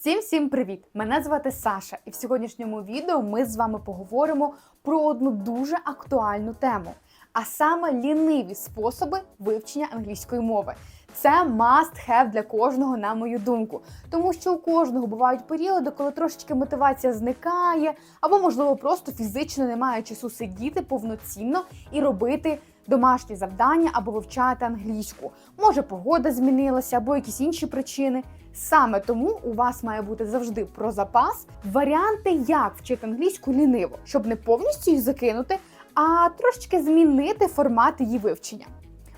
Всім всім привіт! Мене звати Саша, і в сьогоднішньому відео ми з вами поговоримо про одну дуже актуальну тему, а саме ліниві способи вивчення англійської мови. Це must have для кожного, на мою думку, тому що у кожного бувають періоди, коли трошечки мотивація зникає, або, можливо, просто фізично немає часу сидіти повноцінно і робити домашні завдання або вивчати англійську. Може, погода змінилася, або якісь інші причини. Саме тому у вас має бути завжди про запас варіанти, як вчити англійську ліниво, щоб не повністю її закинути, а трошечки змінити формат її вивчення.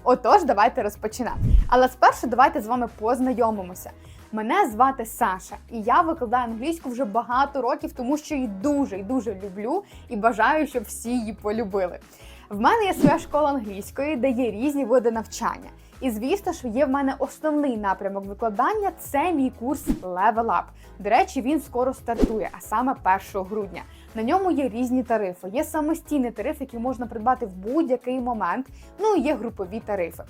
Отож, давайте розпочинати. Але спершу давайте з вами познайомимося. Мене звати Саша, і я викладаю англійську вже багато років, тому що її дуже і дуже люблю і бажаю, щоб всі її полюбили. В мене є своя школа англійської, де є різні види навчання. І звісно ж, є в мене основний напрямок викладання це мій курс Level Up. До речі, він скоро стартує, а саме 1 грудня. На ньому є різні тарифи. Є самостійний тариф, який можна придбати в будь-який момент. Ну і є групові тарифи.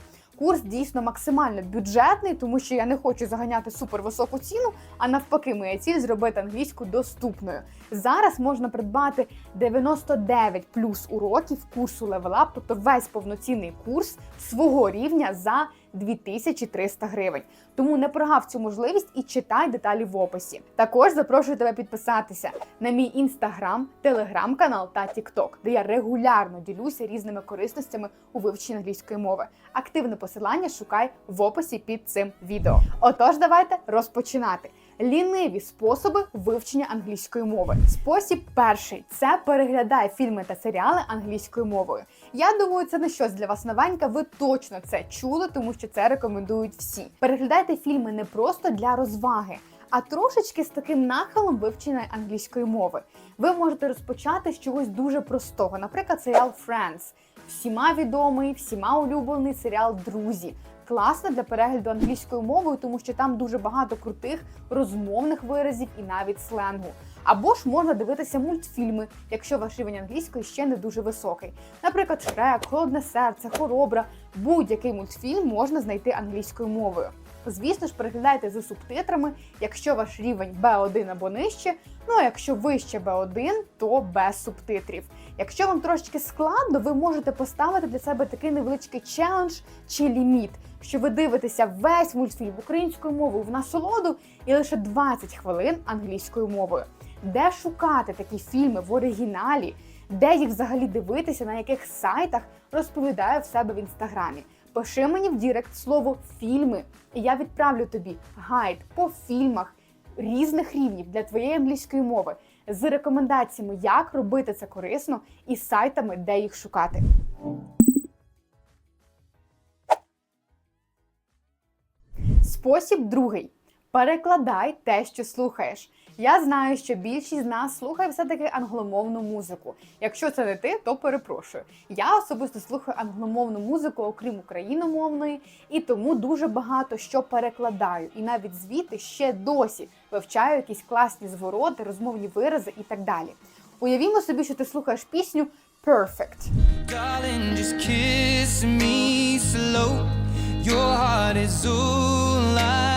Курс дійсно максимально бюджетний, тому що я не хочу заганяти супервисоку ціну, а навпаки, моя ціль зробити англійську доступною. Зараз можна придбати 99 плюс уроків курсу Level Up, тобто весь повноцінний курс свого рівня за 2300 гривень. Тому не прогав цю можливість і читай деталі в описі. Також запрошую тебе підписатися на мій інстаграм, телеграм-канал та тікток, де я регулярно ділюся різними корисностями у вивченні англійської мови. Активне посилання шукай в описі під цим відео. Отож, давайте розпочинати. Ліниві способи вивчення англійської мови. Спосіб перший це переглядай фільми та серіали англійською мовою. Я думаю, це не щось для вас новеньке. Ви точно це чули, тому що це рекомендують всі. Переглядайте фільми не просто для розваги. А трошечки з таким нахилом вивчення англійської мови. Ви можете розпочати з чогось дуже простого, наприклад, серіал Friends. Всіма відомий, всіма улюблений серіал Друзі. Класно для перегляду англійською мовою, тому що там дуже багато крутих розмовних виразів і навіть сленгу. Або ж можна дивитися мультфільми, якщо ваш рівень англійської ще не дуже високий. Наприклад, Шрек, Холодне серце, Хоробра, будь-який мультфільм можна знайти англійською мовою. Звісно ж, переглядайте за субтитрами, якщо ваш рівень B1 або нижче. Ну а якщо вище B1, то без субтитрів. Якщо вам трошечки складно, ви можете поставити для себе такий невеличкий челендж чи ліміт, що ви дивитеся весь мультфільм українською мовою в насолоду і лише 20 хвилин англійською мовою. Де шукати такі фільми в оригіналі, де їх взагалі дивитися, на яких сайтах розповідаю в себе в інстаграмі. Пиши мені в Дірект слово фільми, і я відправлю тобі гайд по фільмах різних рівнів для твоєї англійської мови з рекомендаціями, як робити це корисно, і сайтами, де їх шукати. Спосіб другий. Перекладай те, що слухаєш. Я знаю, що більшість з нас слухає все-таки англомовну музику. Якщо це не ти, то перепрошую. Я особисто слухаю англомовну музику, окрім україномовної, і тому дуже багато що перекладаю. І навіть звідти ще досі вивчаю якісь класні звороти, розмовні вирази і так далі. Уявімо собі, що ти слухаєш пісню Perfect. Darling, just kiss me slow. Your heart is all I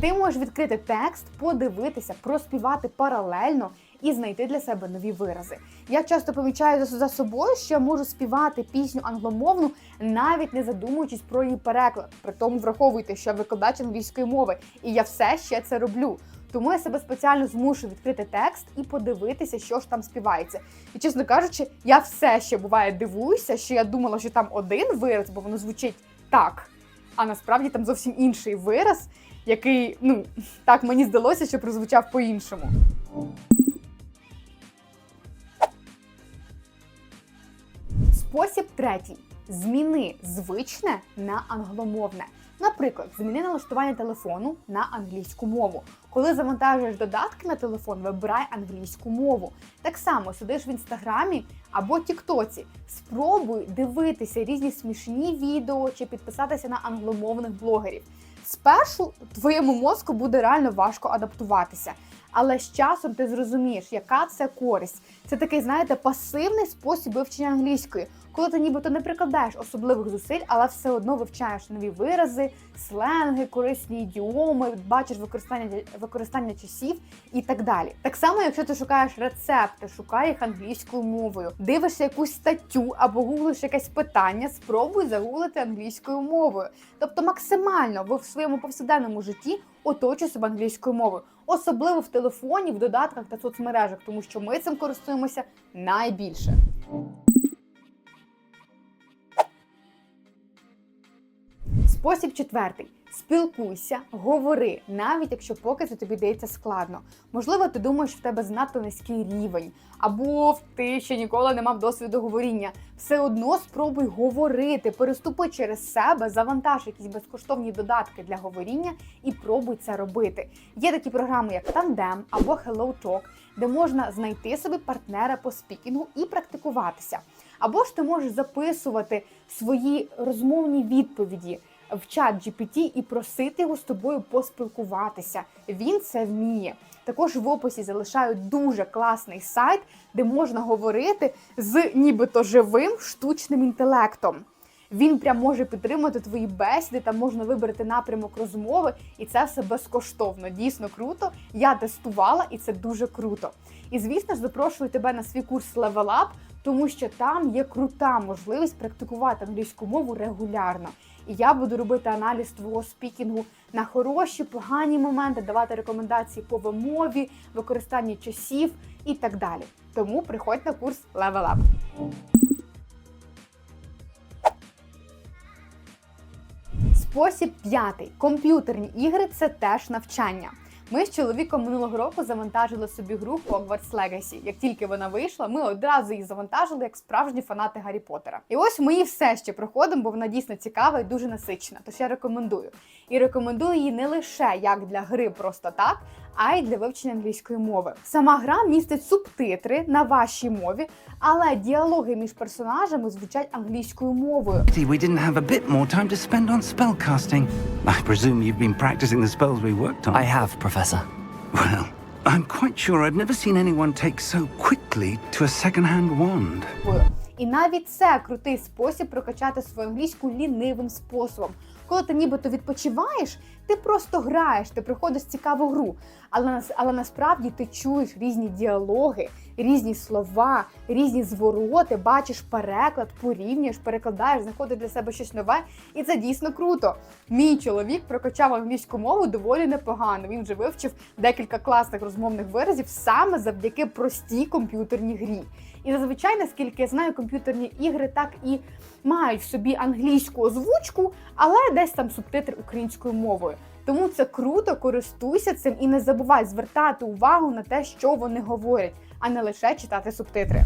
Ти можеш відкрити текст, подивитися, проспівати паралельно і знайти для себе нові вирази. Я часто помічаю за собою, що я можу співати пісню англомовну, навіть не задумуючись про її переклад. При тому враховуйте, що я викладач англійської мови, і я все ще це роблю. Тому я себе спеціально змушую відкрити текст і подивитися, що ж там співається. І чесно кажучи, я все ще буває дивуюся, що я думала, що там один вираз, бо воно звучить так. А насправді там зовсім інший вираз, який, ну так мені здалося, що прозвучав по-іншому. Спосіб третій: зміни звичне на англомовне. Наприклад, зміни налаштування телефону на англійську мову. Коли завантажуєш додатки на телефон, вибирай англійську мову. Так само сидиш в інстаграмі або Тіктоці. Спробуй дивитися різні смішні відео чи підписатися на англомовних блогерів. Спершу твоєму мозку буде реально важко адаптуватися. Але з часом ти зрозумієш, яка це користь. Це такий, знаєте, пасивний спосіб вивчення англійської, коли ти нібито не прикладаєш особливих зусиль, але все одно вивчаєш нові вирази, сленги, корисні ідіоми, бачиш використання використання часів і так далі. Так само, якщо ти шукаєш рецепти, шукай їх англійською мовою, дивишся якусь статтю або гуглиш якесь питання, спробуй загуглити англійською мовою. Тобто максимально ви в своєму повсякденному житті оточуй себе англійською мовою, особливо в телефоні, в додатках та соцмережах, тому що ми цим користуємося найбільше. Спосіб четвертий. Спілкуйся, говори, навіть якщо поки це тобі дається складно. Можливо, ти думаєш, в тебе занадто низький рівень, або ти ще ніколи не мав досвіду говоріння. Все одно спробуй говорити, переступи через себе, завантаж якісь безкоштовні додатки для говоріння і пробуй це робити. Є такі програми, як Tandem або Hello Talk, де можна знайти собі партнера по спікінгу і практикуватися. Або ж ти можеш записувати свої розмовні відповіді в чат GPT і просити його з тобою поспілкуватися. Він це вміє. Також в описі залишаю дуже класний сайт, де можна говорити з нібито живим штучним інтелектом. Він прям може підтримати твої бесіди, там можна вибрати напрямок розмови, і це все безкоштовно. Дійсно круто. Я тестувала, і це дуже круто. І звісно ж, запрошую тебе на свій курс Level Up, тому що там є крута можливість практикувати англійську мову регулярно. І я буду робити аналіз твого спікінгу на хороші, погані моменти, давати рекомендації по вимові, використанні часів і так далі. Тому приходь на курс Level Up. Спосіб п'ятий. Комп'ютерні ігри це теж навчання. Ми з чоловіком минулого року завантажили собі гру Hogwarts Legacy. Як тільки вона вийшла, ми одразу її завантажили як справжні фанати Гаррі Поттера. І ось ми її все ще проходимо, бо вона дійсно цікава і дуже насичена. Тож я рекомендую. І рекомендую її не лише як для гри просто так, а й для вивчення англійської мови. Сама гра містить субтитри на вашій мові, але діалоги між персонажами звучать англійською мовою. See, we didn't have a bit more time to spend on spellcasting. I presume you've been practicing the spells we worked on. I have, Professor. Well, I'm quite sure I've never seen anyone take so quickly to a second-hand wand. І навіть це крутий спосіб прокачати свою англійську лінивим способом. Коли ти нібито відпочиваєш, ти просто граєш, ти приходиш цікаву гру. Але, але насправді ти чуєш різні діалоги, різні слова, різні звороти, бачиш переклад, порівнюєш, перекладаєш, знаходиш для себе щось нове, і це дійсно круто. Мій чоловік прокачав англійську мову доволі непогано. Він вже вивчив декілька класних розмовних виразів саме завдяки простій комп'ютерній грі. І зазвичай, наскільки я знаю, комп'ютерні ігри так і мають в собі англійську озвучку, але десь там субтитри українською мовою. Тому це круто, користуйся цим і не забувай звертати увагу на те, що вони говорять, а не лише читати субтитри.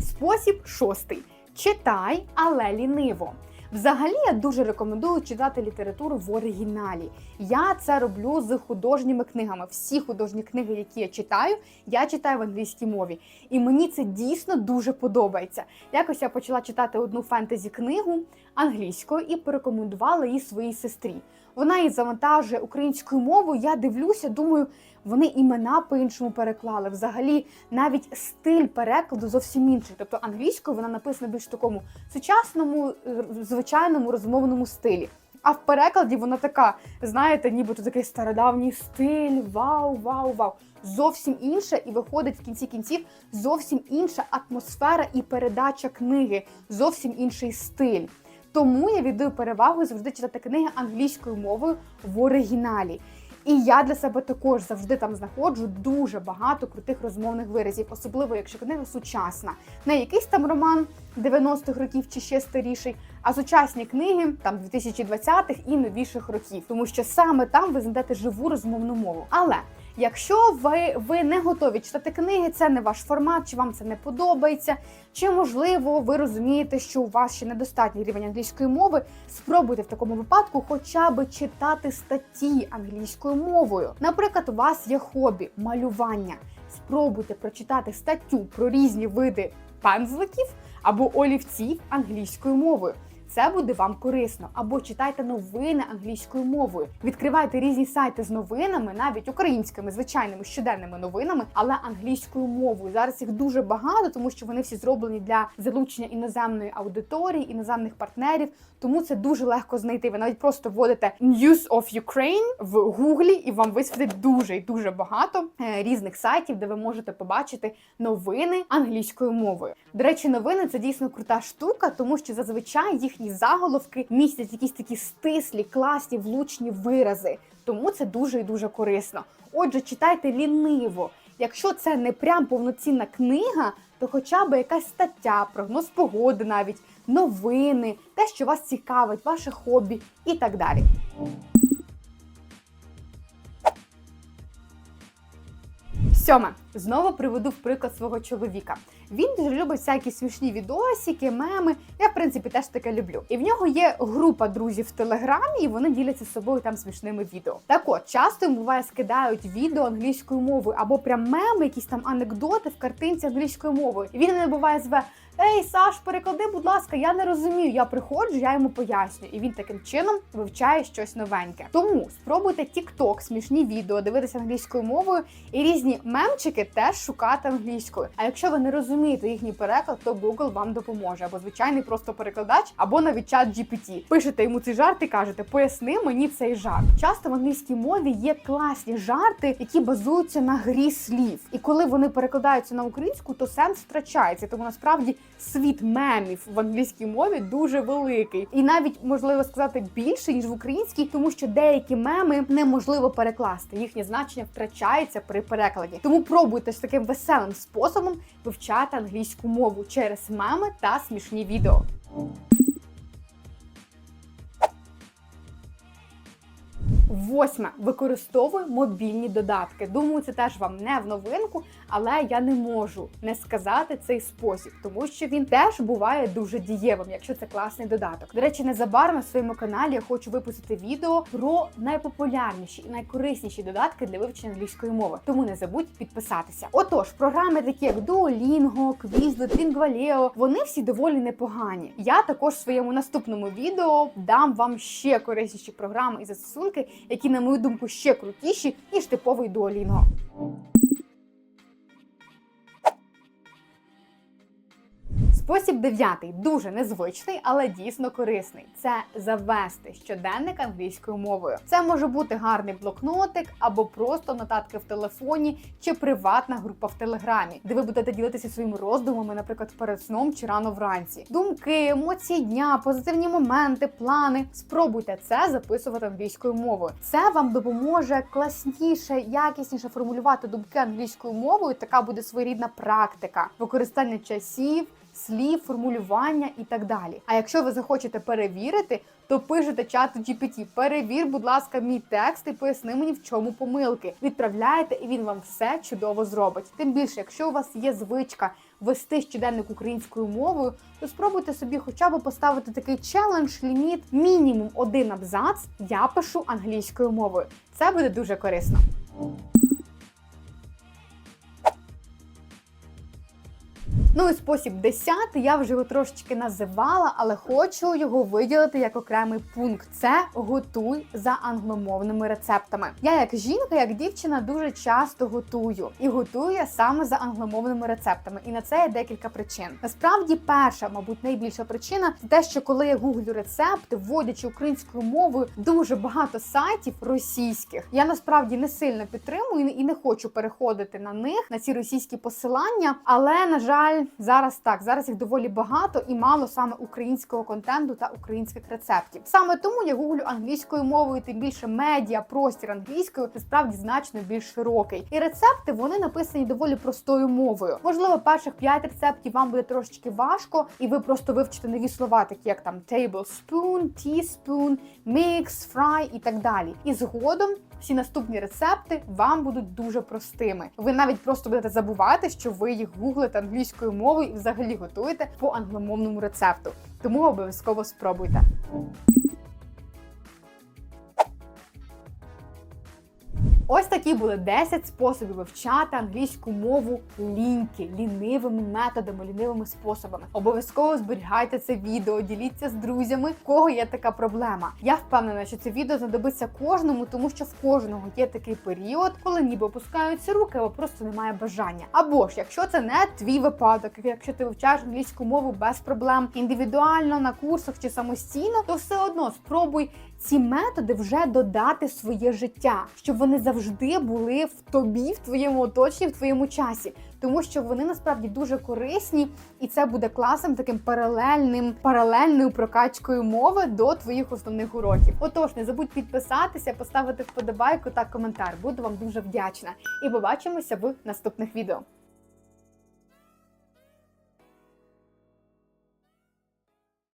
Спосіб шостий. Читай, але ліниво. Взагалі я дуже рекомендую читати літературу в оригіналі. Я це роблю з художніми книгами. Всі художні книги, які я читаю, я читаю в англійській мові. І мені це дійсно дуже подобається. Якось я почала читати одну фентезі книгу англійською і порекомендувала її своїй сестрі. Вона її завантажує українською мовою. Я дивлюся, думаю, вони імена по-іншому переклали. Взагалі, навіть стиль перекладу зовсім інший. Тобто англійською вона написана більш в такому сучасному, е, звичайному розмовному стилі. А в перекладі вона така, знаєте, нібито такий стародавній стиль, вау, вау, вау. Зовсім інша, і виходить в кінці кінців зовсім інша атмосфера і передача книги, зовсім інший стиль. Тому я віддаю перевагу завжди читати книги англійською мовою в оригіналі. І я для себе також завжди там знаходжу дуже багато крутих розмовних виразів, особливо якщо книга сучасна, не якийсь там роман 90-х років чи ще старіший, а сучасні книги там 2020-х і новіших років, тому що саме там ви знайдете живу розмовну мову. Але Якщо ви, ви не готові читати книги, це не ваш формат, чи вам це не подобається, чи можливо ви розумієте, що у вас ще недостатній рівень англійської мови, спробуйте в такому випадку хоча б читати статті англійською мовою. Наприклад, у вас є хобі малювання. Спробуйте прочитати статтю про різні види пензликів або олівців англійською мовою. Це буде вам корисно. Або читайте новини англійською мовою. Відкривайте різні сайти з новинами, навіть українськими, звичайними щоденними новинами, але англійською мовою. Зараз їх дуже багато, тому що вони всі зроблені для залучення іноземної аудиторії, іноземних партнерів. Тому це дуже легко знайти. Ви навіть просто вводите News of Ukraine в Гуглі, і вам висвітить дуже і дуже багато е, різних сайтів, де ви можете побачити новини англійською мовою. До речі, новини це дійсно крута штука, тому що зазвичай їхні заголовки містять якісь такі стислі, класні, влучні вирази. Тому це дуже і дуже корисно. Отже, читайте ліниво. Якщо це не прям повноцінна книга, то хоча б якась стаття, прогноз погоди, навіть новини, те, що вас цікавить, ваше хобі і так далі. Сьоме. Знову приведу в приклад свого чоловіка. Він дуже любить всякі смішні відосики, меми. Я, в принципі, теж таке люблю. І в нього є група друзів в телеграмі, і вони діляться з собою там смішними відео. Так от, часто йому буває скидають відео англійською мовою або прям меми, якісь там анекдоти в картинці англійською мовою. І він не буває зве. Ей, Саш, переклади, будь ласка, я не розумію. Я приходжу, я йому пояснюю, і він таким чином вивчає щось новеньке. Тому спробуйте TikTok, смішні відео, дивитися англійською мовою і різні мемчики теж шукати англійською. А якщо ви не розумієте їхній переклад, то Google вам допоможе або звичайний просто перекладач, або навіть чат GPT. Пишете йому цей жарт і кажете, поясни мені цей жарт. Часто в англійській мові є класні жарти, які базуються на грі слів. І коли вони перекладаються на українську, то сенс втрачається. Тому насправді світ мемів в англійській мові дуже великий, і навіть можливо сказати більше ніж в українській, тому що деякі меми неможливо перекласти. Їхнє значення втрачається при перекладі. Тому пробуйте з таким веселим способом вивчати англійську мову через меми та смішні відео. Восьме. Використовуй мобільні додатки. Думаю, це теж вам не в новинку, але я не можу не сказати цей спосіб, тому що він теж буває дуже дієвим, якщо це класний додаток. До речі, незабаром на своєму каналі я хочу випустити відео про найпопулярніші і найкорисніші додатки для вивчення англійської мови. Тому не забудь підписатися. Отож, програми такі як Duolingo, Quizlet, Lingvaleo, вони всі доволі непогані. Я також в своєму наступному відео дам вам ще корисніші програми і застосунки, які, на мою думку, ще крутіші ніж типовий Duolingo. Спосіб дев'ятий дуже незвичний, але дійсно корисний. Це завести щоденник англійською мовою. Це може бути гарний блокнотик або просто нотатки в телефоні чи приватна група в телеграмі, де ви будете ділитися своїми роздумами, наприклад, перед сном чи рано вранці. Думки, емоції дня, позитивні моменти, плани. Спробуйте це записувати англійською мовою. Це вам допоможе класніше, якісніше формулювати думки англійською мовою. Така буде своєрідна практика використання часів слів, формулювання і так далі. А якщо ви захочете перевірити, то пишете чату GPT, перевір, будь ласка, мій текст і поясни мені, в чому помилки. Відправляєте, і він вам все чудово зробить. Тим більше, якщо у вас є звичка вести щоденник українською мовою, то спробуйте собі хоча б поставити такий челендж, ліміт, мінімум один абзац. Я пишу англійською мовою. Це буде дуже корисно. Ну і спосіб десятий, я вже його трошечки називала, але хочу його виділити як окремий пункт. Це готуй за англомовними рецептами. Я, як жінка, як дівчина, дуже часто готую і готую я саме за англомовними рецептами. І на це є декілька причин. Насправді, перша, мабуть, найбільша причина це те, що коли я гуглю рецепти, вводячи українською мовою дуже багато сайтів російських. Я насправді не сильно підтримую і не хочу переходити на них на ці російські посилання, але на жаль. Зараз так, зараз їх доволі багато і мало саме українського контенту та українських рецептів. Саме тому я гуглю англійською мовою, тим більше медіа, простір англійською насправді значно більш широкий. І рецепти вони написані доволі простою мовою. Можливо, перших п'ять рецептів вам буде трошечки важко, і ви просто вивчите нові слова, такі як там tablespoon, teaspoon, mix, fry і так далі. І згодом всі наступні рецепти вам будуть дуже простими. Ви навіть просто будете забувати, що ви їх гуглите англійською мовою і взагалі готуєте по англомовному рецепту. Тому обов'язково спробуйте. Ось такі були 10 способів вивчати англійську мову ліньки, лінивими методами, лінивими способами. Обов'язково зберігайте це відео, діліться з друзями, в кого є така проблема. Я впевнена, що це відео знадобиться кожному, тому що в кожного є такий період, коли ніби опускаються руки, або просто немає бажання. Або ж, якщо це не твій випадок, якщо ти вивчаєш англійську мову без проблем індивідуально на курсах чи самостійно, то все одно спробуй ці методи вже додати своє життя, щоб вони завжди були в тобі, в твоєму оточенні, в твоєму часі, тому що вони насправді дуже корисні, і це буде класним таким паралельним паралельною прокачкою мови до твоїх основних уроків. Отож, не забудь підписатися, поставити вподобайку та коментар. Буду вам дуже вдячна. І побачимося в наступних відео.